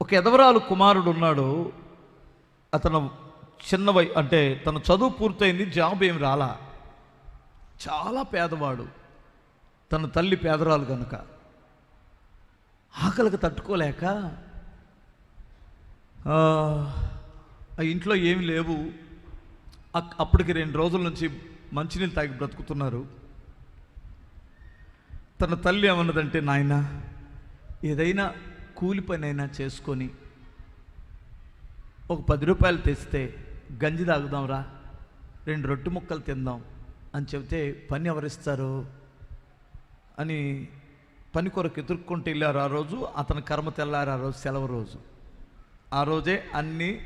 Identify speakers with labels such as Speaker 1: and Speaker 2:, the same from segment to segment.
Speaker 1: ఒక ఎదవరాలు కుమారుడు ఉన్నాడు అతను చిన్న వై అంటే తన చదువు పూర్తయింది జాబ్ ఏమి రాలా. చాలా పేదవాడు. తన తల్లి పేదరాలు కనుక ఆకలికి తట్టుకోలేక ఆ, ఇంట్లో ఏమి లేవు. అక్- అప్పటికి రెండు రోజుల నుంచి మంచినీళ్ళు తాగి బ్రతుకుతున్నారు. తన తల్లి ఏమన్నదంటే నాయన ఏదైనా కూలి పని అయినా చేసుకొని ఒక పది రూపాయలు తెస్తే గంజి తాగుదాంరా రెండు రొట్టె ముక్కలు తిందాం అని చెబితే పని ఎవరిస్తారు అని పని కొరకు ఎదుర్కొంటూ వెళ్ళారు ఆ రోజు. అతని కర్మ తెల్లారు ఆ రోజు సెలవు రోజు. ఆ రోజే అన్ని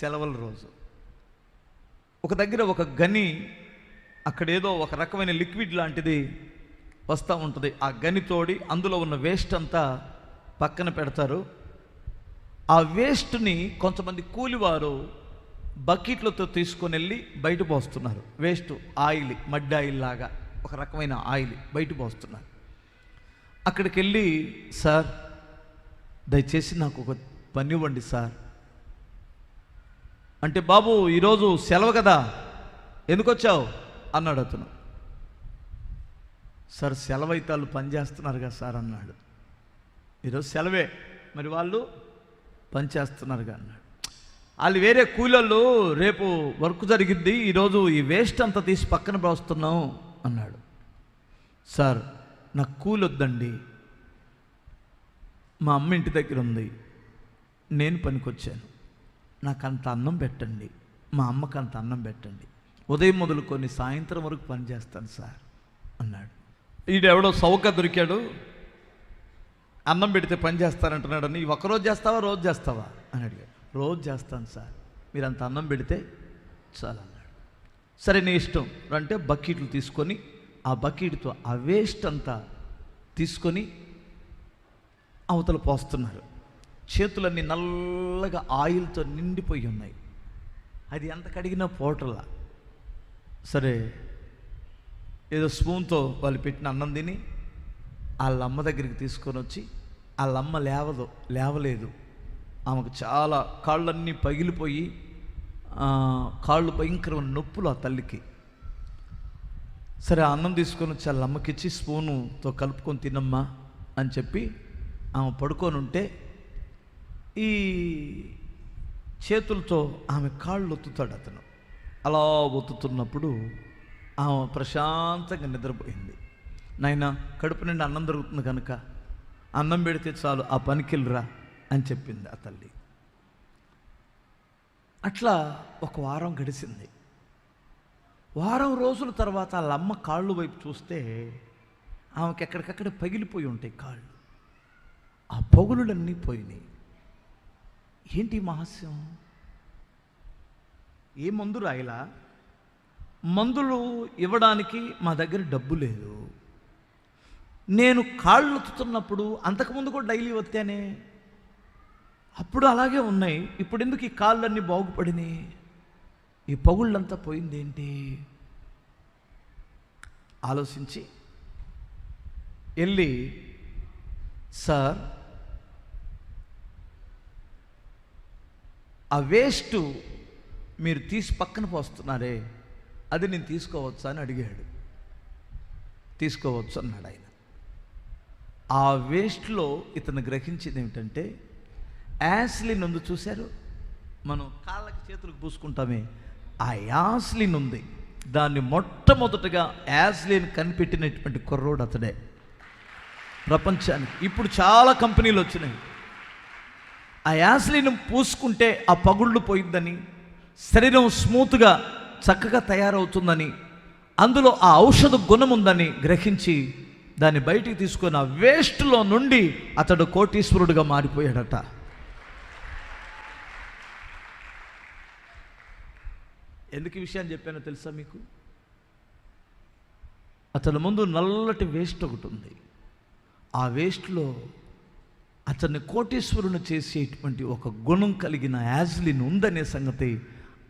Speaker 1: సెలవుల రోజు. ఒక దగ్గర ఒక గని అక్కడ ఏదో ఒక రకమైన లిక్విడ్ లాంటిది వస్తూ ఉంటుంది. ఆ గని తోడి అందులో ఉన్న వేస్ట్ అంతా పక్కన పెడతారు. ఆ వేస్ట్ని కొంతమంది కూలివారు బకెట్లతో తీసుకొని వెళ్ళి బయట పోస్తున్నారు. వేస్ట్ ఆయిల్ మడ్డ ఆయిల్ లాగా ఒక రకమైన ఆయిల్ బయట పోస్తున్నారు. అక్కడికి వెళ్ళి సార్ దయచేసి నాకు ఒక పని ఇవ్వండి సార్. అంటే బాబు ఈరోజు సెలవు కదా ఎందుకు వచ్చావు? అన్నాడు అతను. సార్ సెలవు అయితే వాళ్ళు పనిచేస్తున్నారు కదా సార్ అన్నాడు. ఈరోజు సెలవే. మరి వాళ్ళు పని చేస్తున్నారు అన్నాడు. వాళ్ళు వేరే కూలోళ్ళు రేపు వర్క్ జరిగింది ఈరోజు ఈ వేస్ట్ అంతా తీసి పక్కన పోస్తున్నాం అన్నాడు. సార్ నాకు కూలి వద్దండి. మా అమ్మ ఇంటి దగ్గర ఉంది. నేను పనికొచ్చాను. నాకు అంత అన్నం పెట్టండి. మా అమ్మకు అంత అన్నం పెట్టండి. ఉదయం మొదలుకొని సాయంత్రం వరకు పని చేస్తాను సార్ అన్నాడు. ఈడెవడో సౌక దొరికాడు. అన్నం పెడితే పని చేస్తానంటున్నాడని "ఈ ఒక్కరోజు చేస్తావా? రోజు చేస్తావా? అని అడిగాడు. రోజు చేస్తాను సార్. మీరు అంత అన్నం పెడితే చాలు అన్నాడు. సరే నీ ఇష్టం అంటే బకెట్లు తీసుకొని ఆ బకెట్తో ఆ వేస్ట్ అంతా తీసుకొని అవతల పోస్తున్నారు. చేతులన్నీ నల్లగా ఆయిల్తో నిండిపోయి ఉన్నాయి. అది ఎంత కడిగినా పోటలా సరే ఏదో స్పూన్తో వాళ్ళు పెట్టిన అన్నం తిని వాళ్ళ అమ్మ దగ్గరికి తీసుకొని వచ్చి వాళ్ళ అమ్మ లేవదు లేవలేదు. ఆమెకు చాలా కాళ్ళన్నీ పగిలిపోయి కాళ్ళు భయంకరమైన నొప్పులు ఆ తల్లికి. సరే ఆ అన్నం తీసుకొని వచ్చి వాళ్ళ అమ్మకిచ్చి స్పూనుతో కలుపుకొని తినమ్మా అని చెప్పి ఆమె పడుకొని ఉంటే ఈ చేతులతో ఆమె కాళ్ళు ఒత్తుతాడు అతను. అలా ఒత్తుతున్నప్పుడు ఆమె ప్రశాంతంగా నిద్రపోయింది. నాయన కడుపు నిండా అన్నం దొరుకుతుంది కనుక అన్నం పెడితే చాలు ఆ పనికిల్రా అని చెప్పింది ఆ తల్లి. అట్లా ఒక వారం గడిచింది. వారం రోజుల తర్వాత వాళ్ళ అమ్మ కాళ్ళు వైపు చూస్తే ఆమెకి ఎక్కడికక్కడ పగిలిపోయి ఉంటాయి కాళ్ళు. ఆ పొగులులన్నీ పోయినాయి. ఏంటి మహాస్యం మహస్యం? ఏ మందు రాయలా? మందులు ఇవ్వడానికి మా దగ్గర డబ్బు లేదు. నేను కాళ్ళు ఒత్తుతున్నప్పుడు అంతకుముందు కూడా డైలీ ఒత్తానే అప్పుడు అలాగే ఉన్నాయి. ఇప్పుడు ఎందుకు ఈ కాళ్ళన్నీ బాగుపడినాయి ఈ పగుళ్ళంతా పోయిందేంటి? ఆలోచించి వెళ్ళి సార్ ఆ వేస్ట్ మీరు తీసి పక్కన పోస్తున్నారే. అది నేను తీసుకోవచ్చా అని అడిగాడు. తీసుకోవచ్చు అన్నాడు ఆయన. ఆ వేస్ట్లో ఇతను గ్రహించింది ఏమిటంటే యాస్లిన్ ఉంది చూశారు మనం కాళ్ళకి చేతులకు పూసుకుంటామే ఆ యాస్లిన్ ఉంది దాన్ని మొట్టమొదటగా యాస్లిన్ కనిపెట్టినటువంటి కుర్రోడు అతడే. ప్రపంచానికి. ఇప్పుడు చాలా కంపెనీలు వచ్చినాయి. ఆ యాస్లిన్ పూసుకుంటే ఆ పగుళ్ళు పోయిందని శరీరం స్మూత్గా చక్కగా తయారవుతుందని అందులో ఆ ఔషధ గుణం ఉందని గ్రహించి దాన్ని బయటికి తీసుకున్న వేస్ట్లో నుండి అతడు కోటీశ్వరుడుగా మారిపోయాడట. ఎందుకు విషయాన్ని చెప్పానో తెలుసా మీకు? అతని ముందు నల్లటి వేస్ట్ ఒకటి ఉంది. ఆ వేస్ట్లో అతన్ని కోటీశ్వరుని చేసేటువంటి ఒక గుణం కలిగిన యాజ్లిన్ ఉందనే సంగతి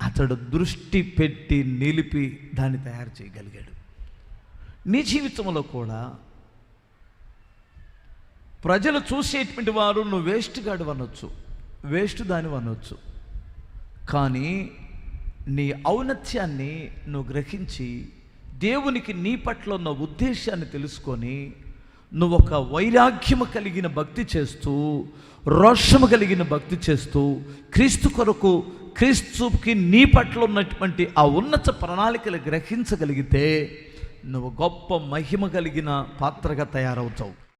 Speaker 1: అతడు దృష్టి పెట్టి నిలిపి దాన్ని తయారు చేయగలిగాడు. నీ జీవితంలో కూడా ప్రజలు చూసేటువంటి వారు నువ్వు వేస్ట్ గాడు అనొచ్చు. వేస్ట్ దాని అనొచ్చు. కానీ నీ ఔన్నత్యాన్ని నువ్వు గ్రహించి దేవునికి నీ పట్ల ఉన్న ఉద్దేశాన్ని తెలుసుకొని నువ్వు ఒక వైరాగ్యము కలిగిన భక్తి చేస్తూ రోషము కలిగిన భక్తి చేస్తూ క్రీస్తు కొరకు క్రీస్తుకి నీ పట్ల ఉన్నటువంటి ఆ ఉన్నత ప్రణాళికలు గ్రహించగలిగితే నువ్వు గొప్ప మహిమ కలిగిన పాత్రగా తయారవుతావు.